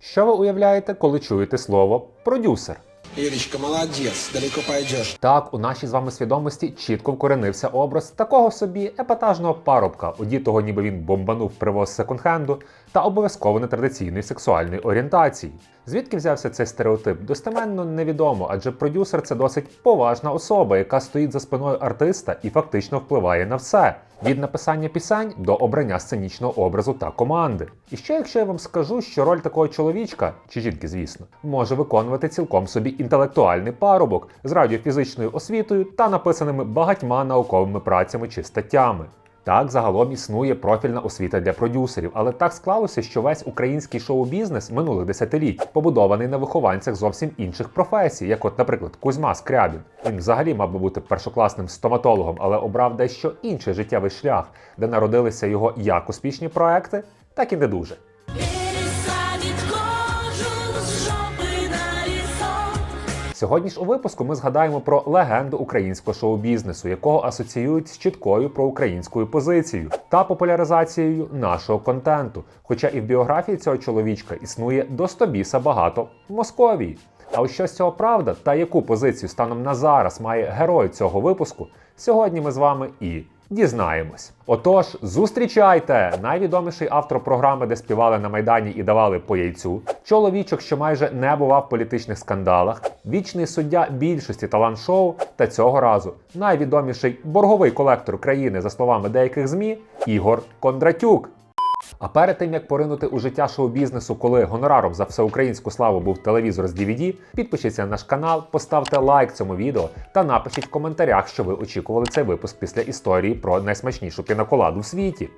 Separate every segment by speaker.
Speaker 1: Що ви уявляєте, коли чуєте слово продюсер?
Speaker 2: Юречка, молодец, далеко пойдешь.
Speaker 1: Так, у нашій з вами свідомості чітко вкоренився образ такого собі епатажного парубка, одітого, ніби він бомбанув привоз секонд-хенду, та обов'язково нетрадиційної сексуальної орієнтації. Звідки взявся цей стереотип? Достеменно невідомо, адже продюсер це досить поважна особа, яка стоїть за спиною артиста і фактично впливає на все. Від написання пісень до обрання сценічного образу та команди. І ще якщо я вам скажу, що роль такого чоловічка, чи жінки, звісно, може виконувати цілком собі інтелектуальний парубок з радіофізичною освітою та написаними багатьма науковими працями чи статтями. Так, загалом існує профільна освіта для продюсерів, але так склалося, що весь український шоу-бізнес минулих десятиліть побудований на вихованцях зовсім інших професій, як, от, наприклад, Кузьма Скрябін. Він взагалі мав би бути першокласним стоматологом, але обрав дещо інший життєвий шлях, де народилися його як успішні проекти, так і не дуже. Сьогодні ж у випуску ми згадаємо про легенду українського шоу-бізнесу, якого асоціюють з чіткою проукраїнською позицією та популяризацією нашого контенту. Хоча і в біографії цього чоловічка існує до стобіса багато Московії. А ось що з цього правда та яку позицію станом на зараз має герой цього випуску, сьогодні ми з вами і дізнаємось. Отож, зустрічайте найвідоміший автор програми, де співали на майдані і давали по яйцю, чоловічок, що майже не бував в політичних скандалах, вічний суддя більшості талант-шоу та цього разу найвідоміший борговий колектор країни, за словами деяких змі, Ігор Кондратюк. А перед тим як поринути у життя шоу-бізнесу, коли гонораром за всеукраїнську славу був телевізор з DVD, підпишіться на наш канал, поставте лайк цьому відео та напишіть в коментарях, що ви очікували цей випуск після історії про найсмачнішу пінаколаду в світі.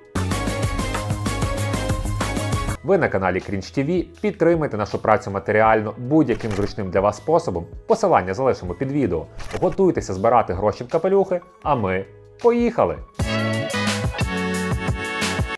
Speaker 1: Ви на каналі Cringe TV. Підтримайте нашу працю матеріально будь-яким зручним для вас способом. Посилання залишимо під відео. Готуйтеся збирати гроші в капелюхи, а ми поїхали!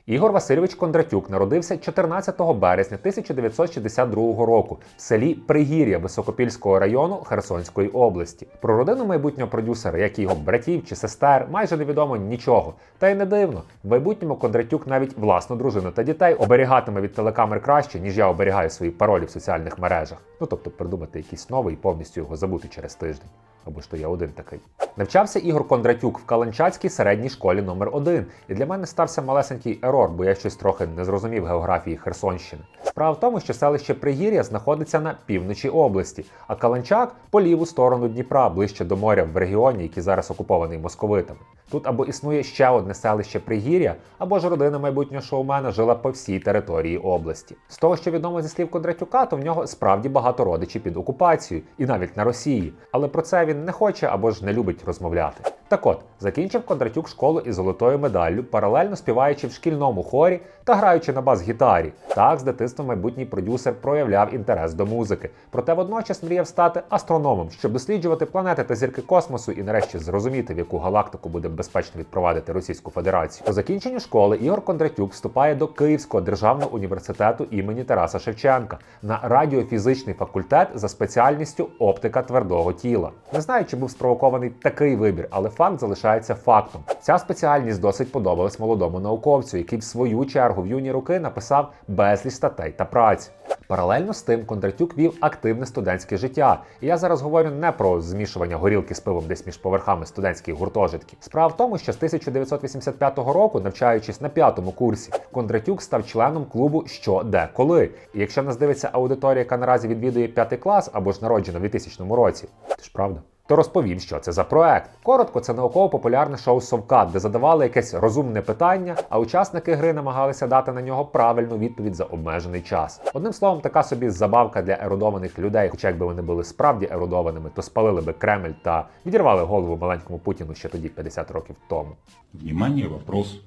Speaker 1: Ігор Васильович Кондратюк народився 14 березня 1962 року в селі Пригір'я Високопільського району Херсонської області. Про родину майбутнього продюсера, як і його братів чи сестер, майже невідомо нічого. Та й не дивно. В майбутньому Кондратюк навіть власну дружину та дітей оберігатиме від телекамер краще, ніж я оберігаю свої паролі в соціальних мережах. Ну тобто придумати якийсь новий і повністю його забути через тиждень. Або ж то я один такий. Навчався Ігор Кондратюк в Каланчацькій середній школі номер 1 і для мене стався малесенький ерор, бо я щось трохи не зрозумів географії Херсонщини. Справа в тому, що селище Пригір'я знаходиться на півночі області, а Каланчак по ліву сторону Дніпра, ближче до моря в регіоні, який зараз окупований московитами. Тут або існує ще одне селище Пригір'я, або ж родина майбутнього шоумена жила по всій території області. З того, що відомо зі слів Кондратюка, то в нього справді багато родичів під окупацією, і навіть на Росії. Але про це він не хоче або ж не любить розмовляти. Так от, закінчив Кондратюк школу із золотою медаллю, паралельно співаючи в шкільному хорі та граючи на бас-гітарі. Так, з дитинства майбутній продюсер проявляв інтерес до музики. Проте водночас мріяв стати астрономом, щоб досліджувати планети та зірки космосу і нарешті зрозуміти, в яку галактику буде безпечно відпровадити Російську Федерацію. По закінченню школи Ігор Кондратюк вступає до Київського державного університету імені Тараса Шевченка на радіофізичний факультет за спеціальністю оптика твердого тіла. Не знаю, чи був спровокований такий вибір, але факт залишається фактом. Ця спеціальність досить подобалась молодому науковцю, який в свою чергу в юні роки написав безліч статей та праць. Паралельно з тим Кондратюк вів активне студентське життя. І я зараз говорю не про змішування горілки з пивом десь між поверхами студентських гуртожитків. Справа в тому, що з 1985 року, навчаючись на п'ятому курсі, Кондратюк став членом клубу Що, де, коли. І якщо нас дивиться аудиторія, яка наразі відвідує п'ятий клас або ж народжена в 2000 році, це ж правда. То розповім, що це за проект. Коротко, це науково-популярне шоу Совкат, де задавали якесь розумне питання, а учасники гри намагалися дати на нього правильну відповідь за обмежений час. Одним словом, така собі забавка для ерудованих людей. Хоча якби вони були справді ерудованими, то спалили би Кремль та відірвали голову маленькому Путіну ще тоді 50 років тому.
Speaker 3: Внимание, вопрос.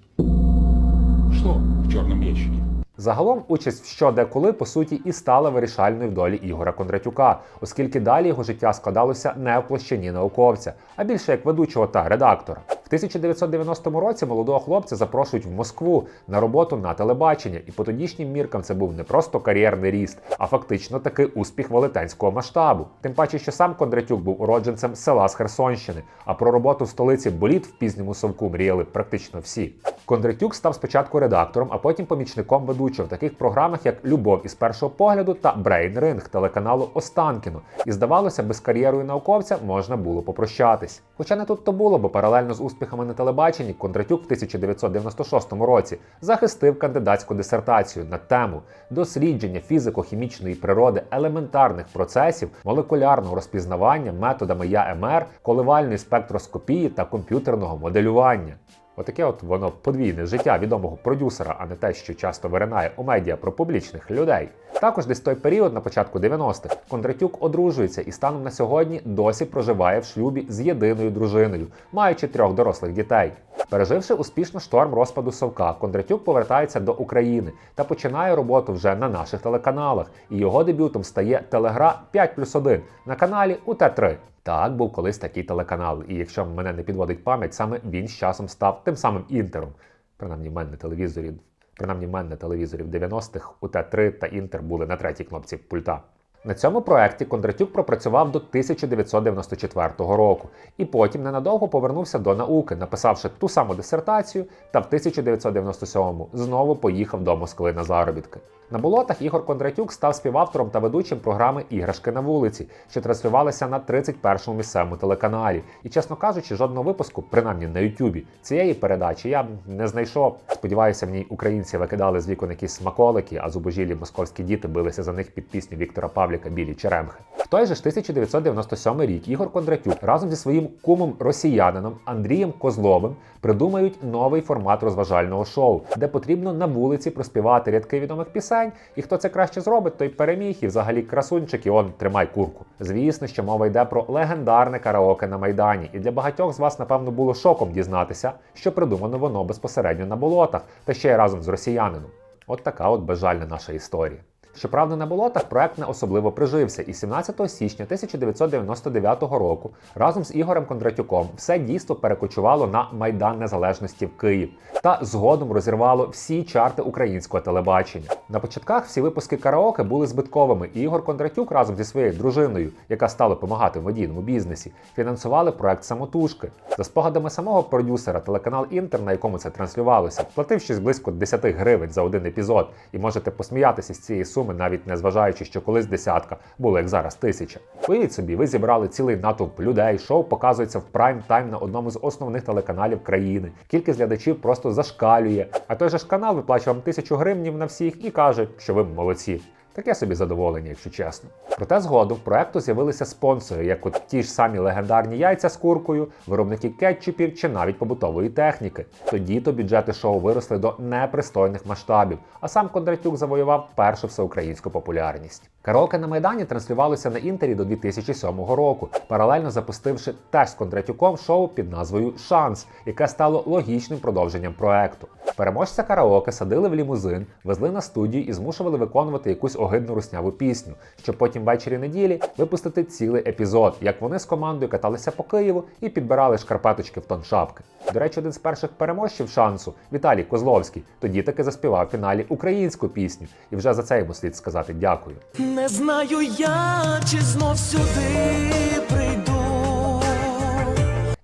Speaker 3: Что в черном ящике?
Speaker 1: Загалом участь в що де по суті і стала вирішальною в долі Ігора Кондратюка, оскільки далі його життя складалося не в площині науковця, а більше як ведучого та редактора. В 1990 році молодого хлопця запрошують в Москву на роботу на телебачення, і по тодішнім міркам це був не просто кар'єрний ріст, а фактично таки успіх велетенського масштабу. Тим паче, що сам Кондратюк був уродженцем села з Херсонщини, а про роботу в столиці боліт в пізньому совку мріяли практично всі. Кондратюк став спочатку редактором, а потім помічником ведучого ведучого в таких програмах, як Любов із першого погляду та Брейн Ринг телеканалу Останкіно. І здавалося, без кар'єрою науковця можна було попрощатись. Хоча не тут то було, бо паралельно з успіхами на телебаченні Кондратюк в 1996 році захистив кандидатську дисертацію на тему дослідження фізико-хімічної природи елементарних процесів, молекулярного розпізнавання методами ЯМР, коливальної спектроскопії та комп'ютерного моделювання. Отаке от воно подвійне життя відомого продюсера, а не те, що часто виринає у медіа про публічних людей. Також десь той період, на початку 90-х, Кондратюк одружується і станом на сьогодні досі проживає в шлюбі з єдиною дружиною, маючи трьох дорослих дітей. Переживши успішно шторм розпаду Совка, Кондратюк повертається до України та починає роботу вже на наших телеканалах. І його дебютом стає телегра 5 плюс 1 на каналі УТ3. Так, був колись такий телеканал, і якщо мене не підводить пам'ять, саме він з часом став тим самим інтером. Принаймні, мене на телевізорі, принаймні мене на телевізорі в 90-х УТ3 та Інтер були на третій кнопці пульта. На цьому проекті Кондратюк пропрацював до 1994 року і потім ненадовго повернувся до науки, написавши ту саму дисертацію, та в 1997 знову поїхав до Москви на заробітки. На болотах Ігор Кондратюк став співавтором та ведучим програми Іграшки на вулиці, що транслювалися на 31-му місцевому телеканалі. І, чесно кажучи, жодного випуску, принаймні на Ютубі, цієї передачі я не знайшов. Сподіваюся, в ній українці викидали з вікон якісь смаколики, а зубожілі московські діти билися за них під пісню Віктора Павліка Білі Черемхи. В той же ж 1997 рік Ігор Кондратюк разом зі своїм кумом росіянином Андрієм Козловим придумають новий формат розважального шоу, де потрібно на вулиці проспівати рядки відомих пісень, і хто це краще зробить, той переміг і взагалі красунчик, і он тримай курку. Звісно, що мова йде про легендарне караоке на майдані, і для багатьох з вас, напевно, було шоком дізнатися, що придумано воно безпосередньо на болотах, та ще й разом з росіянином. От така от безжальна наша історія. Щоправда, на болотах проект не особливо прижився, і 17 січня 1999 року разом з Ігорем Кондратюком все дійство перекочувало на Майдан Незалежності в Київ та згодом розірвало всі чарти українського телебачення. На початках всі випуски караоке були збитковими, і Ігор Кондратюк разом зі своєю дружиною, яка стала допомагати в медійному бізнесі, фінансували проект самотужки. За спогадами самого продюсера, телеканал Інтер, на якому це транслювалося, платив щось близько 10 гривень за один епізод, і можете посміятися з цієї суми, навіть не зважаючи, що колись десятка було як зараз тисяча. Уявіть собі, ви зібрали цілий натовп людей. Шоу показується в прайм тайм на одному з основних телеканалів країни. Кількість глядачів просто зашкалює. А той же ж канал виплачує вам тисячу гривнів на всіх і каже, що ви молодці. Таке собі задоволення, якщо чесно. Проте згодом в проекту з'явилися спонсори, як от ті ж самі легендарні яйця з куркою, виробники кетчупів чи навіть побутової техніки. Тоді то бюджети шоу виросли до непристойних масштабів, а сам Кондратюк завоював першу всеукраїнську популярність. Караоке на Майдані транслювалося на інтері до 2007 року, паралельно запустивши теж з Кондратюком шоу під назвою Шанс, яке стало логічним продовженням проекту. Переможця караоке садили в лімузин, везли на студію і змушували виконувати якусь огидну русняву пісню, щоб потім ввечері неділі випустити цілий епізод, як вони з командою каталися по Києву і підбирали шкарпеточки в тон шапки. До речі, один з перших переможців шансу Віталій Козловський тоді таки заспівав в фіналі українську пісню, і вже за це йому слід сказати дякую.
Speaker 4: Не знаю я, чи знов сюди прийду.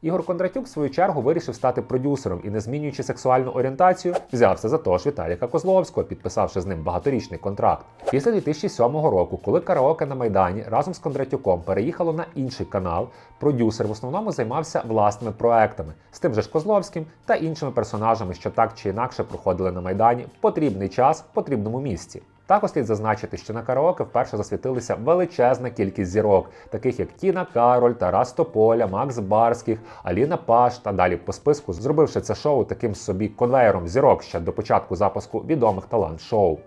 Speaker 1: Ігор Кондратюк, в свою чергу, вирішив стати продюсером і, не змінюючи сексуальну орієнтацію, взявся за того ж Віталіка Козловського, підписавши з ним багаторічний контракт. Після 2007 року, коли караоке на Майдані разом з Кондратюком переїхало на інший канал, продюсер в основному займався власними проектами з тим же ж Козловським та іншими персонажами, що так чи інакше проходили на Майдані в потрібний час в потрібному місці. Також слід зазначити, що на караоке вперше засвітилися величезна кількість зірок, таких як Тіна Кароль, Тарас Тополя, Макс Барських, Аліна Паш та далі по списку, зробивши це шоу таким собі конвейером зірок ще до початку запуску відомих талант-шоу.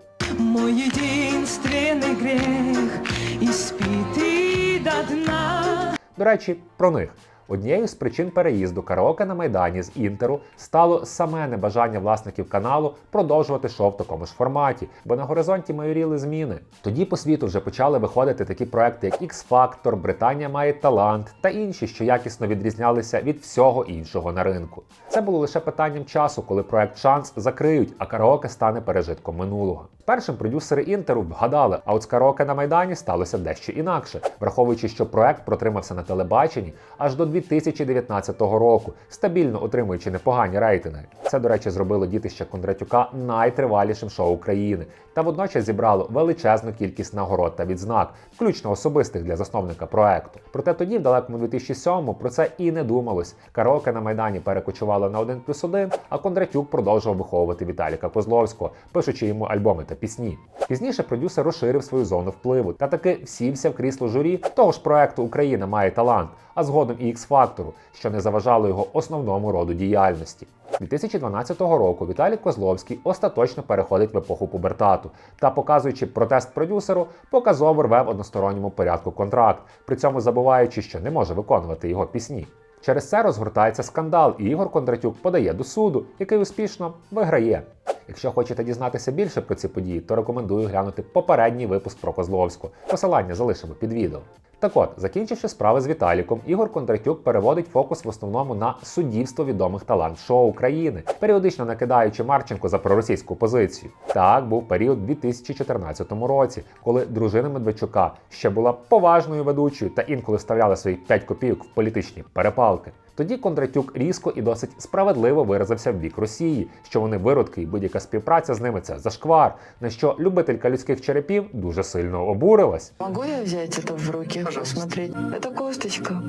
Speaker 4: Единственный грех испитый до дна.
Speaker 1: До речі, про них. Однією з причин переїзду караоке на Майдані з Інтеру стало саме небажання власників каналу продовжувати шоу в такому ж форматі, бо на горизонті майоріли зміни. Тоді по світу вже почали виходити такі проекти, як X-Factor, Британія має талант та інші, що якісно відрізнялися від всього іншого на ринку. Це було лише питанням часу, коли проект Шанс закриють, а караоке стане пережитком минулого. Першим продюсери інтеру вгадали, а от з караоке на майдані сталося дещо інакше, враховуючи, що проект протримався на телебаченні аж до 2019 року, стабільно отримуючи непогані рейтинги. Це, до речі, зробило дітище Кондратюка найтривалішим шоу України та водночас зібрало величезну кількість нагород та відзнак, включно особистих для засновника проекту. Проте тоді, в далекому 2007-му, про це і не думалось. Караоке на майдані перекочувало на 1 плюс 1, а Кондратюк продовжував виховувати Віталіка Козловського, пишучи йому альбоми та пісні. Пізніше продюсер розширив свою зону впливу та таки всівся в крісло журі того ж проекту Україна має талант, а згодом і X-фактору, що не заважало його основному роду діяльності. 2012 року Віталій Козловський остаточно переходить в епоху пубертату та, показуючи протест продюсеру, показово рве в односторонньому порядку контракт, при цьому забуваючи, що не може виконувати його пісні. Через це розгортається скандал, і Ігор Кондратюк подає до суду, який успішно виграє. Якщо хочете дізнатися більше про ці події, то рекомендую глянути попередній випуск про Козловську. Посилання залишимо під відео. Так от, закінчивши справи з Віталіком, Ігор Кондратюк переводить фокус в основному на суддівство відомих талант шоу України, періодично накидаючи Марченко за проросійську позицію. Так був період у 2014 році, коли дружина Медведчука ще була поважною ведучою та інколи вставляла свої 5 копійок в політичні перепалки. Тоді Кондратюк різко і досить справедливо виразився в бік Росії, що вони виродки і будь-яка співпраця з ними це зашквар. На що любителька людських черепів дуже сильно обурилась.
Speaker 5: Могу я взяти це в руки, посмотреть? Це косточка.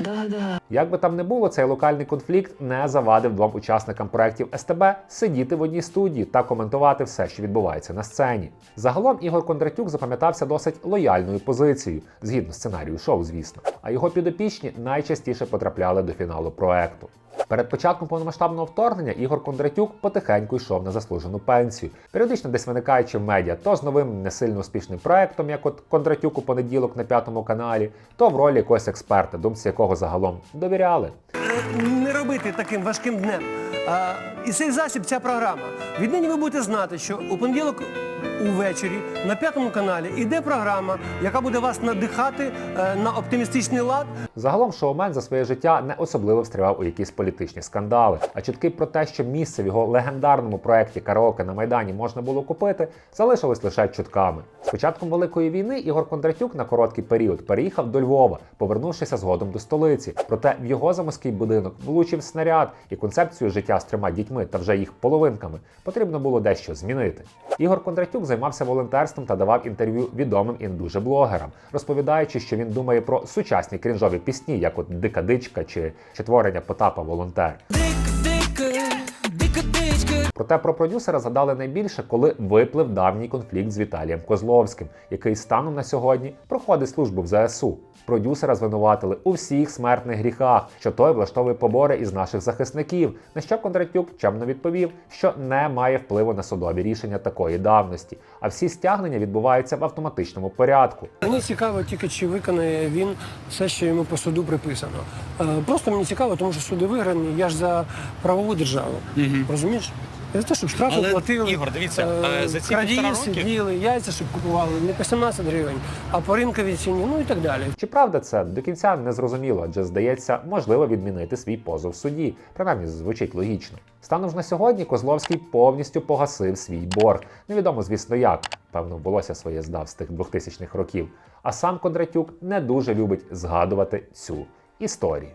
Speaker 5: Да-да.
Speaker 1: Як би там не було, цей локальний конфлікт не завадив двом учасникам проєктів СТБ сидіти в одній студії та коментувати все, що відбувається на сцені. Загалом Ігор Кондратюк запам'ятався досить лояльною позицією, згідно сценарію шоу, звісно. А його підопічні найчастіше потрапляли до фіналу проекту. Перед початком повномасштабного вторгнення Ігор Кондратюк потихеньку йшов на заслужену пенсію, періодично десь виникаючи в медіа, то з новим не сильно успішним проектом, як от Кондратюк у понеділок на п'ятому каналі, то в ролі якогось експерта, думці якого загалом довіряли.
Speaker 6: не робити таким важким днем. А, і цей засіб, ця програма. Віднині ви будете знати, що у понеділок увечері на п'ятому каналі йде програма, яка буде вас надихати е, на оптимістичний лад.
Speaker 1: Загалом шоумен за своє життя не особливо встрявав у якісь політичні скандали. А чутки про те, що місце в його легендарному проєкті Караоке на Майдані можна було купити, залишилось лише чутками. З початком Великої війни Ігор Кондратюк на короткий період переїхав до Львова, повернувшися згодом до столиці. Проте в його заморський будинок влучив снаряд, і концепцію життя з трьома дітьми та вже їх половинками потрібно було дещо змінити. Ігор Кондратюк займався волонтерством та давав інтерв'ю відомим індуже блогерам, розповідаючи, що він думає про сучасні крінжові пісні, як от Дика дичка чи Четворення Потапа Волонтер. Проте про продюсера згадали найбільше, коли виплив давній конфлікт з Віталієм Козловським, який станом на сьогодні проходить службу в ЗСУ. Продюсера звинуватили у всіх смертних гріхах, що той влаштовує побори із наших захисників. На що Кондратюк чемно відповів, що не має впливу на судові рішення такої давності, а всі стягнення відбуваються в автоматичному порядку.
Speaker 6: Мені цікаво тільки, чи виконає він все, що йому по суду приписано. Е, Просто мені цікаво, тому що суди виграні, я ж за правову державу. Розумієш? Я за те, щоб штрафи
Speaker 7: Але,
Speaker 6: платили.
Speaker 7: Ігор, дивіться,
Speaker 6: е,
Speaker 7: е, за ці
Speaker 6: крадії
Speaker 7: півтора роки-
Speaker 6: сиділи, яйця, щоб купували не по 17 гривень, а по ринковій ціні, ну і так далі.
Speaker 1: Чи правда це до кінця не зрозуміло, адже здається, можливо відмінити свій позов в суді. Принаймні звучить логічно. Станом ж на сьогодні Козловський повністю погасив свій борг. Невідомо, звісно, як. Певно, волосся своє здав з тих 2000-х років. А сам Кондратюк не дуже любить згадувати цю історію.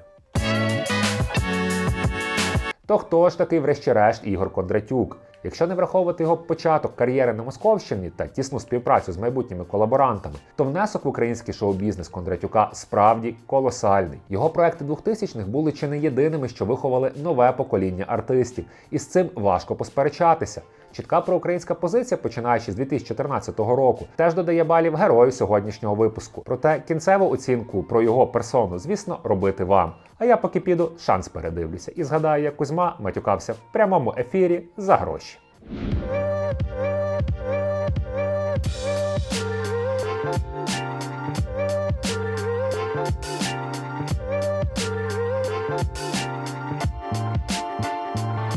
Speaker 1: То хто ж такий, врешті-решт, Ігор Кондратюк? Якщо не враховувати його початок кар'єри на Московщині та тісну співпрацю з майбутніми колаборантами, то внесок в український шоу-бізнес Кондратюка справді колосальний. Його проекти 2000-х були чи не єдиними, що виховали нове покоління артистів, і з цим важко посперечатися. Чітка проукраїнська позиція, починаючи з 2014 року, теж додає балів герою сьогоднішнього випуску. Проте кінцеву оцінку про його персону, звісно, робити вам. А я поки піду шанс передивлюся і згадаю, як Кузьма матюкався в прямому ефірі за гроші.